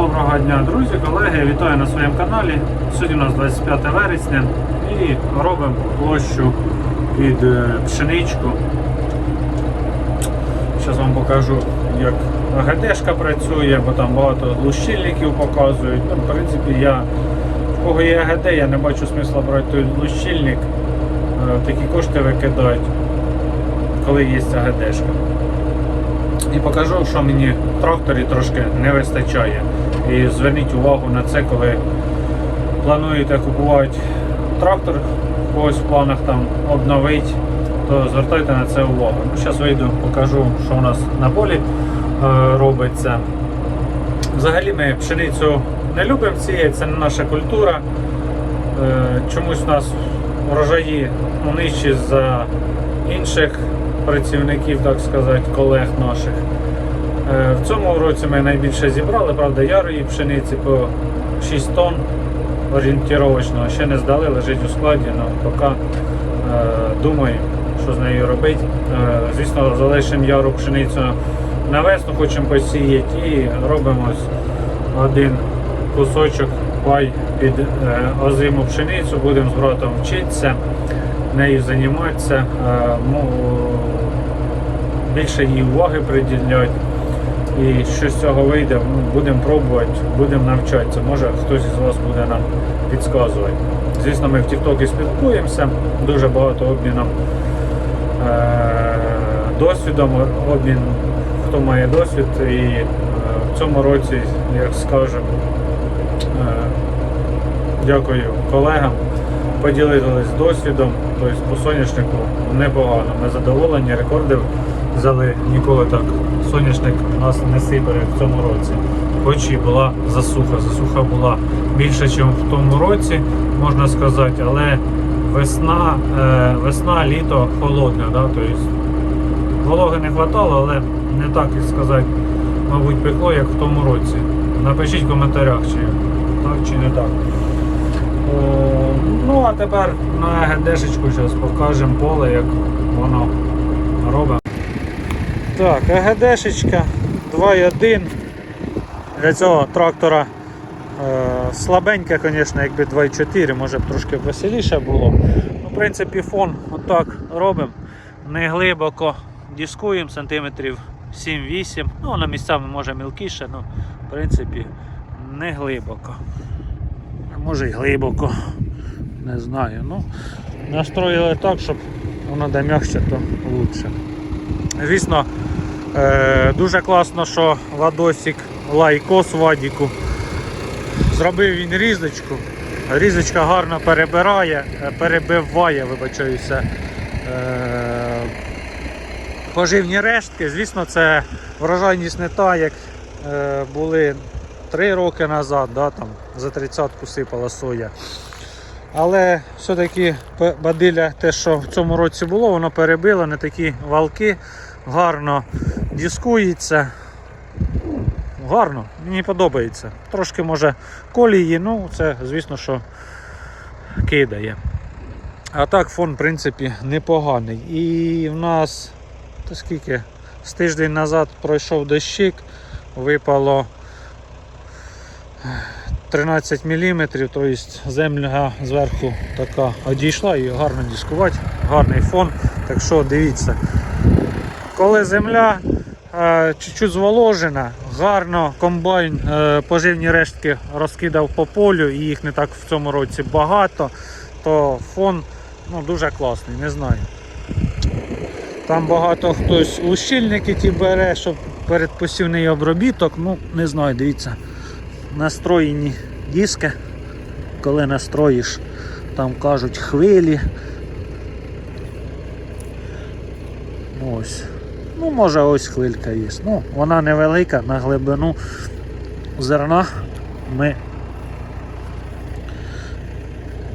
Доброго дня, друзі, колеги, вітаю на своєму каналі. Сьогодні у нас 25 вересня і робимо площу під е, пшеничку. Зараз вам покажу, як АГДшка працює, бо там багато лущильників показують. Ну, в принципі, я, в кого є АГД, я не бачу смисла брати той лущильник, е, такі кошти викидають, коли є АГДшка. І покажу, що мені в тракторі трошки не вистачає. І зверніть увагу на це, коли плануєте купувати трактор, когось в планах там обновити, то звертайте на це увагу. Ну, Зараз вийду, покажу, що у нас на полі е, робиться. Взагалі ми пшеницю не любимо сіяти, це не наша культура. Е, чомусь у нас врожаї ну, нижчі за інших працівників, так сказати, колег наших. Е, В цьому році ми найбільше зібрали, правда, ярої пшениці по 6 тонн орієнтировочно, ще не здали, лежить у складі, але поки е, думаємо, що з нею робити. Е, звісно, залишимо яру пшеницю на весну, хочемо посіяти і робимо один кусочок пай під озиму пшеницю, будемо з братом вчитися, нею займатися, ну, більше їй уваги приділяти. І що з цього вийде, ну, будемо пробувати, будемо навчатися. Може хтось із вас буде нам підказувати. Звісно, ми в Тіктокі спілкуємося, дуже багато обміном е- досвідом, обмін, хто має досвід. І е, в цьому році, як скажемо, е, дякую колегам, поділились досвідом, тобто по соняшнику непогано. Ми задоволені, рекордів взяли ніколи так. Соняшник у нас не сипає в цьому році. Хоч і була засуха. Засуха була більше, ніж в тому році, можна сказати, але весна, е, весна літо холодне. Да? Тобто, вологи не вистачало, але не так і сказати, мабуть, пекло, як в тому році. Напишіть в коментарях, чи так чи не так. Ну а тепер на ГДшечку зараз покажемо поле, як воно робить. Так, ЕГДшечка 2.1. Для цього трактора е, слабеньке, звісно, якби 2.4, може б трошки веселіше було. Ну, В принципі, фон отак робимо. Не глибоко дискуємо, сантиметрів 7-8. Ну, на місцями може мілкіше, але в принципі не глибоко. Може й глибоко. Не знаю. Ну, настроїли так, щоб воно де м'якше, то краще. Звісно, е, дуже класно, що Вадосик лайкос Вадіку. Зробив він різочку. Різочка гарно перебирає, е, перебиває, вибачаюся. Е, поживні рештки. Звісно, це врожайність не та, як були 3 роки назад, да, там, за 30-ку сипала соя. Але все-таки бадиля, те, що в цьому році було, воно перебило, не такі валки, гарно дискується. Гарно, мені подобається. Трошки може колії, ну це звісно, що кидає. А так фон, в принципі, непоганий. І в нас та скільки? З тиждень назад пройшов дощик, випало 13 мм, тобто земля зверху така одійшла і гарно дискувати, гарний фон. Так що дивіться, коли земля е, чуть-чуть зволожена, гарно комбайн е, поживні рештки розкидав по полю, і їх не так в цьому році багато, то фон ну, дуже класний, не знаю. Там багато хтось лущильники ті бере, щоб передпосівний обробіток, ну не знаю, дивіться настроєні диски. Коли настроїш, там кажуть хвилі. Ну, Ось. Ну, може ось хвилька є. Ну, вона невелика на глибину зерна ми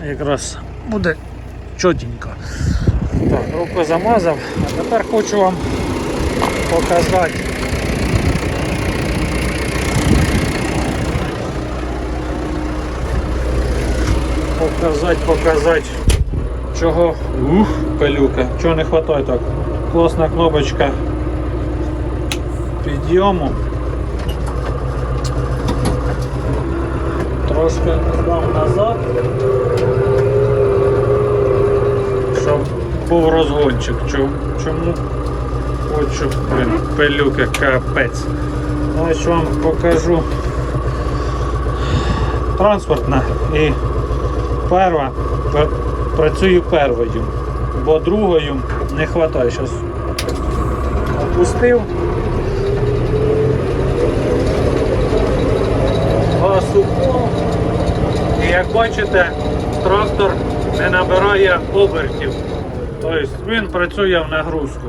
якраз буде чотенько. Так, руку замазав, а тепер хочу вам показати. Показати, показати, чого ух, пилюка, чого не вистачає так. Класна кнопочка підйому. Трошки здам назад. Щоб був розгончик. Чому? Хочу блін, пилюки капець. Ось вам покажу транспортна і перва працюю первою, бо другою не вистачає. Зараз опустив. Газ упав. І як бачите, трактор не набирає обертів. Тобто він працює в нагрузку.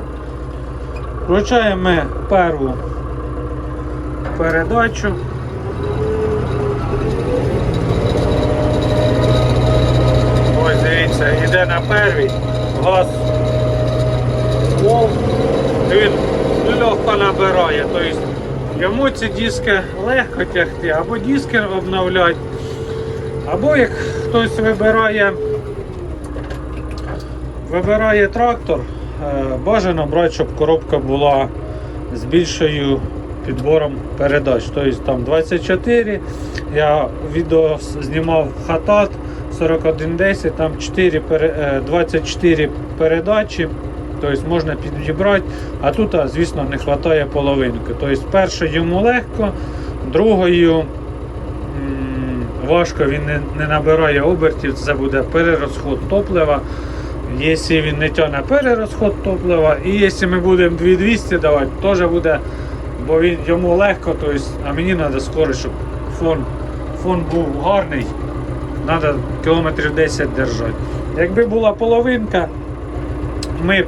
Включаємо ми перву передачу. Ось дивіться, йде на первій, газ вов, він легко набирає. Тобто йому ці диски легко тягти, або диски обновляти, або як хтось вибирає, вибирає трактор, е, бажано брати, щоб коробка була з більшою підбором передач. Тобто там 24. Я відео знімав хатат 4110, там 4, е, 24 передачі. Тобто можна підібрати, а тут, звісно, не вистачає половинки. Тобто першою йому легко, другою важко він не, не набирає обертів, це буде перерозход топлива. Якщо він не тягне перерозход топлива, і якщо ми будемо 2200 давати, теж буде, бо він йому легко, тобто, а мені треба скоріше, щоб фон, фон був гарний, треба кілометрів 10 держати. Якби була половинка, ми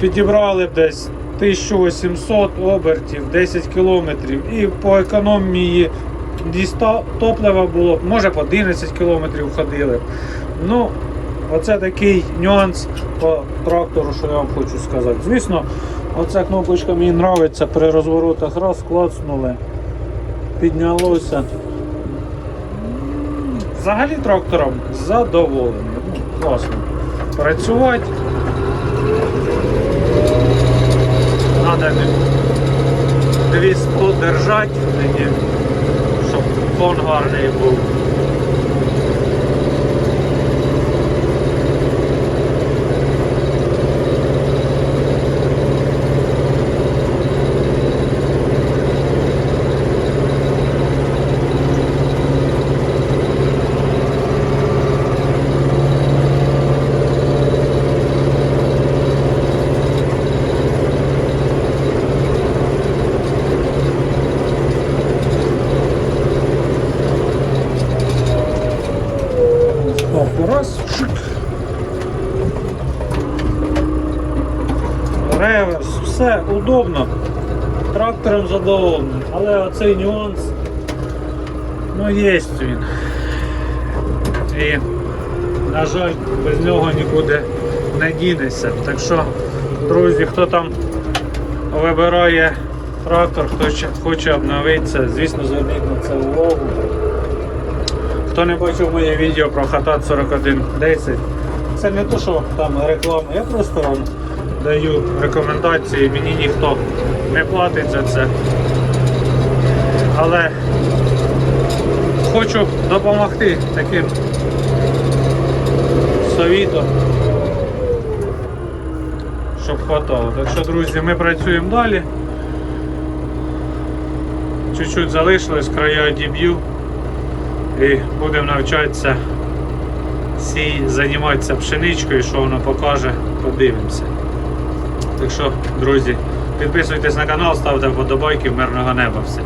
підібрали б десь 1800 обертів, 10 кілометрів, і по економії дійсно топлива було може по 11 кілометрів ходили. Ну, Оце такий нюанс по трактору, що я вам хочу сказати. Звісно, оця кнопочка мені подобається при розворотах раз, клацнули, піднялося. Взагалі трактором задоволений. Ну, класно. Працювати. Треба дві держати щоб фон гарний був. Так, раз. шик. Реверс, все удобно. Трактором задоволений. Але оцей нюанс, ну є він. І, на жаль, без нього нікуди не дінешся. Так що, друзі, хто там вибирає трактор, хто хоче обновитися, звісно, зверніть на це увагу. Хто не бачив моє відео про Хатат 4110, це не то, що там реклама, я просто вам даю рекомендації, мені ніхто не платить за це. Але хочу допомогти таким совітом, щоб хватало. Так що, друзі, ми працюємо далі. Чуть-чуть залишилось, края діб'ю і будемо навчатися сій, займатися пшеничкою, що воно покаже, подивимося. Так що, друзі, підписуйтесь на канал, ставте вподобайки, мирного неба все.